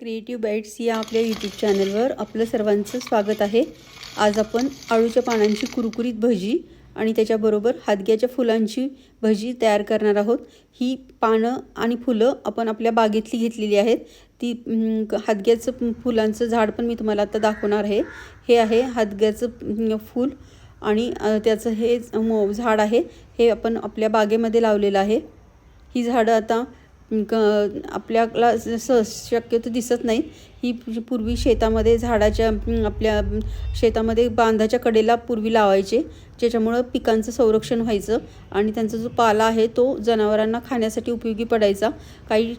Creative bites या आपल्या YouTube चॅनलवर आपलं सर्वांचं स्वागत आहे. आज आपण आळूच्या पानांची कुरकुरीत भजी आणि त्याच्याबरोबर हादग्याच्या फुलांची भजी तयार करणार आहोत. ही पानं आणि फुलं आपण आपल्या बागेतली घेतलेली आहेत. ती हादग्याचं फुलांचं झाड पण मी तुम्हाला आता दाखवणार आहे. हे आहे हादग्याचं फूल आणि त्याचं हे झाड आहे. हे आपण आपल्या बागेमध्ये लावलेलं आहे. ही झाडं आता क आपल्याला सहज शक्यतो दिसत नाही ही पूर्वी शेतामध्ये झाडाच्या आपल्या शेतामध्ये बांधाच्या कडेला पूर्वी लावायचे. ज्याच्यामुळं पिकांचं संरक्षण व्हायचं आणि त्यांचा जो पाला आहे तो जनावरांना खाण्यासाठी उपयोगी पडायचा. काही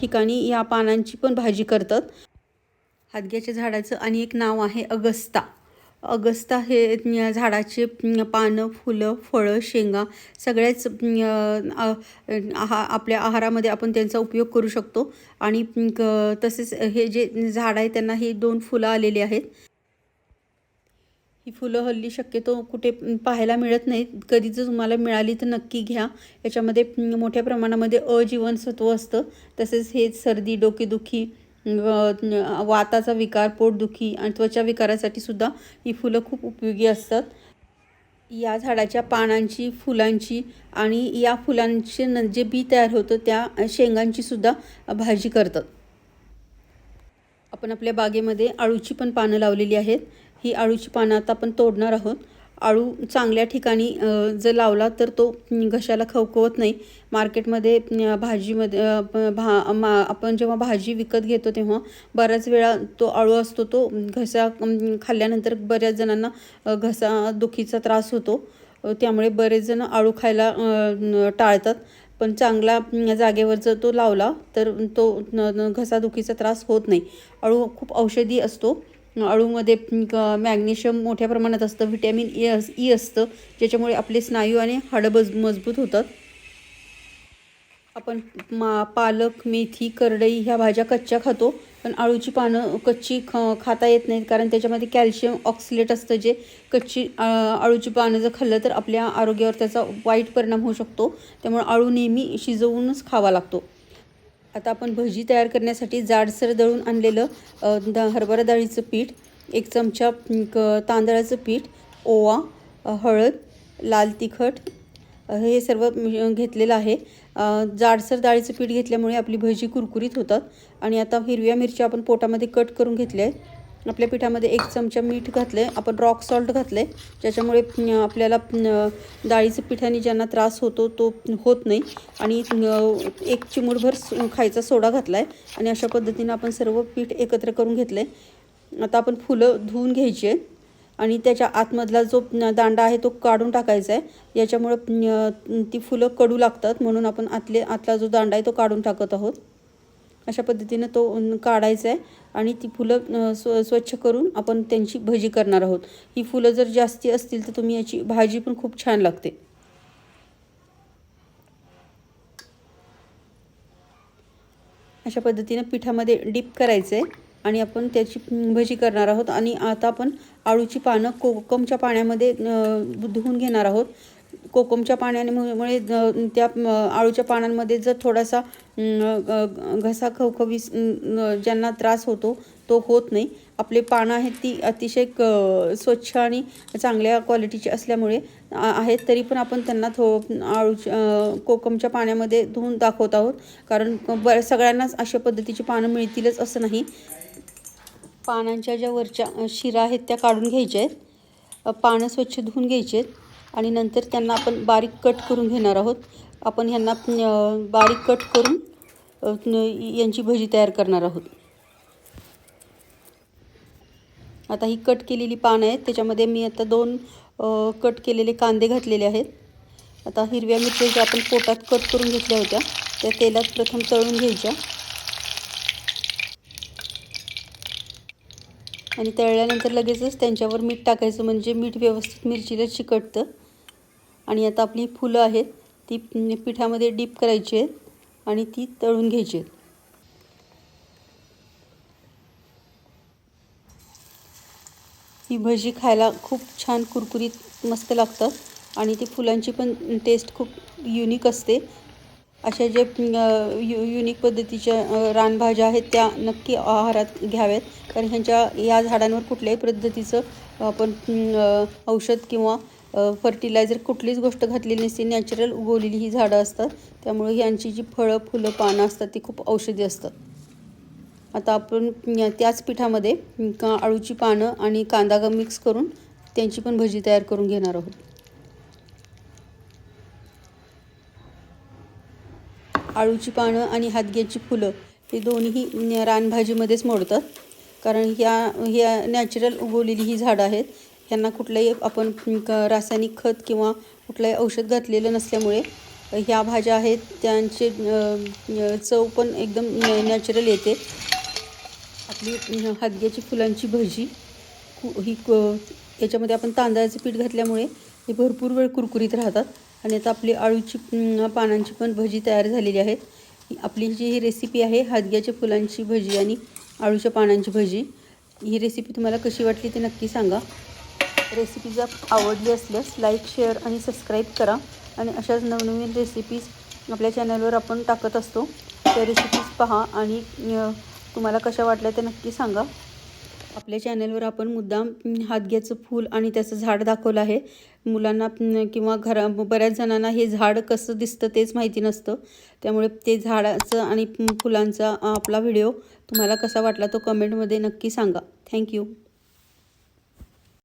ठिकाणी या पानांची पण भाजी करतात. हादग्याच्या झाडाचं आणि एक नाव आहे अगस्ता. अगस्ता हे झाडाचे पानं फुलं फळं शेंगा सगळ्याच आहा आपल्या आहारामध्ये आपण त्यांचा उपयोग करू शकतो. आणि क- तसेच हे जे झाड आहे त्यांना हे दोन फुलं आलेली आहेत. ही फुलं हल्ली शक्यतो कुठे पाहायला मिळत नाहीत. कधी जर तुम्हाला मिळाली तर नक्की घ्या. याच्यामध्ये मोठ्या प्रमाणामध्ये अजीवनसत्व असतं. तसेच हे सर्दी डोकेदुखी वाताचा विकार पोटदुखी आणि त्वचा विकारासाठी सुद्धा ही फुलं खूप उपयोगी असतात. या झाडाच्या पानांची फुलांची आणि या फुलांचे न जे बी तयार होतं त्या शेंगांची सुद्धा भाजी करतात. आपण आपल्या बागेमध्ये अळूची पण पानं लावलेली आहेत. ही अळूची पानं आता आपण तोडणार आहोत. अळू चांगल्या ठिकाणी जर लावला तर तो घशाला खवखवत नाही. मार्केटमध्ये भाजीमध्ये भा मा आपण जेव्हा भाजी विकत घेतो तेव्हा बऱ्याच वेळा तो अळू असतो तो घसा खाल्ल्यानंतर बऱ्याच जणांना घसा दुखीचा त्रास होतो. त्यामुळे बरेच जण अळू खायला टाळतात. पण चांगला जागेवर जर तो लावला तर तो घसादुखीचा त्रास होत नाही. अळू खूप औषधी असतो. अळूमध्ये क- मॅग्नेशियम मोठ्या प्रमाणात असतं व्हिटॅमिन ए अस ई असतं ज्याच्यामुळे आपले स्नायू आणि हाडं बज मजबूत होतात. आपण मा पालक मेथी करडई ह्या भाज्या कच्च्या खातो पण अळूची पानं कच्ची ख खाता येत नाहीत कारण त्याच्यामध्ये कॅल्शियम ऑक्सिलेट असतं जे कच्ची अळूची पानं जर खाल्लं तर आपल्या आरोग्यावर त्याचा वाईट परिणाम होऊ शकतो. त्यामुळे अळू नेहमी शिजवूनच खावा लागतो. आता आपण भजी तयार करण्यासाठी जाडसर दळून आणलेलं दा हरभरा डाळीचं पीठ एक चमचा क तांदळाचं पीठ ओवा हळद लाल तिखट हे सर्व घेतलेलं आहे. जाडसर डाळीचं पीठ घेतल्यामुळे आपली भजी कुरकुरीत होतात. आणि आता हिरव्या मिरच्या आपण पोटामध्ये कट करून घेतल्या आहेत. आपल्या पिठामध्ये एक चमचा मीठ घातलं आहे आपण रॉक सॉल्ट घातलं आहे ज्याच्यामुळे आपल्याला डाळीचं पिठाने ज्यांना त्रास होतो तो होत नाही. आणि एक चिमूटभर खायचा सोडा घातला आहे आणि अशा पद्धतीनं आपण सर्व पीठ एकत्र करून घेतलं आहे आता आपण फुलं धुवून घ्यायची आहे आणि त्याच्या आतमधला जो दांडा आहे तो काढून टाकायचा आहे याच्यामुळं ती फुलं कडू लागतात. म्हणून आपण आतले आतला जो दांडा आहे तो काढून टाकत आहोत. अशा पद्धतीनं तो काढायचा आहे आणि ती फुलं स्व स्वच्छ करून आपण त्यांची भजी करणार आहोत. ही फुलं जर जास्ती असतील तर तुम्ही याची भाजी पण खूप छान लागते. अशा पद्धतीनं पिठामध्ये डिप करायचं आहे आणि आपण त्याची भजी करणार आहोत आणि आता आपण आळूची पानं कोकमच्या पाण्यामध्ये अं, धुवून घेणार आहोत. कोकमच्या पाण्यामुळे त्या आळूच्या पानांमध्ये जर थोडासा घसा खवखवीस ज्यांना त्रास होतो तो होत नाही. आपले पानं आहेत ती अतिशय क स्वच्छ आणि चांगल्या क्वालिटीची असल्यामुळे आहेत तरी पण आपण त्यांना थो आळूच्या कोकमच्या पाण्यामध्ये धुवून दाखवत आहोत. कारण ब सगळ्यांनाच अशा पद्धतीची पानं मिळतीलच असं नाही. पानांच्या ज्या वरच्या शिरा आहेत त्या काढून घ्यायच्या आहेत. पानं स्वच्छ धुवून घ्यायचे आहेत. आणि नंतर त्यांना आपण बारीक कट करून घेणार आहोत. आपण ह्यांना बारीक कट करून यांची भजी तयार करणार आहोत. आता ही कट केलेली पानं आहेत. त्याच्यामध्ये मी आता दोन कट केलेले कांदे घातलेले आहेत. आता हिरव्या मिरच्या ज्या आपण पोटात कट करून घेतल्या होत्या त्या तेलात प्रथम तळून घ्यायच्या. आणि तळल्यानंतर लगेचच त्यांच्यावर मीठ टाकायचं म्हणजे मीठ व्यवस्थित मिरचीला चिकटतं. आणि आता आपली फुलं आहेत ती पिठामध्ये डीप करायची आहेत आणि ती तळून घ्यायची आहेत. ही भजी खायला खूप छान कुरकुरीत मस्त लागतात आणि ती फुलांची पण टेस्ट खूप युनिक असते. अशा जे यु युनिक पद्धतीच्या रानभाज्या आहेत त्या नक्की आहारात घ्याव्यात. कारण ह्यांच्या या झाडांवर कुठल्याही पद्धतीचं आपण औषध किंवा फर्टिलायझर कुठलीच गोष्ट घातलेली नसते. नॅचरल उगवलेली ही झाडं असतात. त्यामुळे ह्यांची जी फळं फुलं पानं असतात ती खूप औषधी असतात. आता आपण त्याच पिठामध्ये का अळूची पानं आणि कांदा मिक्स करून त्यांची पण भजी तयार करून घेणार आहोत. आळूची पानं आणि हातग्याची फुलं हे दोन्ही रानभाजीमध्येच मोडतात. कारण ह्या ह्या नॅचरल उगवलेली ही झाडं आहेत. ह्यांना कुठलंही आपण क- रासायनिक खत किंवा कुठलंही औषध घातलेलं नसल्यामुळे ह्या भाज्या आहेत. त्यांचे चव पण एकदम नॅचरल येते. आपली हातग्याची हादग्याची फुलांची भजी कु- ही याच्यामध्ये आपण तांदळाचं पीठ घातल्यामुळे हे भरपूर वेळ कुरकुरीत राहतात. आणि आता आपली आळूची पानांची पण भजी तयार झालेली आहेत आपली जी ही रेसिपी आहे हादग्याच्या फुलांची भजी आणि आळूच्या पानांची भजी ही रेसिपी तुम्हाला कशी वाटली ते नक्की सांगा. रेसिपी जर आवडली असल्यास लाईक शेअर आणि सबस्क्राईब करा. आणि अशाच नवनवीन रेसिपीज आपल्या चॅनलवर आपण टाकत असतो त्या रेसिपीज पहा आणि तुम्हाला कशा वाटल्या ते नक्की सांगा. आपल्या चॅनलवर आपण मुद्दाम हातग्याचं फूल आणि त्याचं झाड दाखवलं आहे. मुलांना किंवा घरा बऱ्याच जणांना हे झाड कसं दिसतं तेच माहिती नसतं. त्यामुळे ते झाडाचं आणि फुलांचा आपला व्हिडिओ तुम्हाला कसा वाटला तो कमेंटमध्ये नक्की सांगा. थँक्यू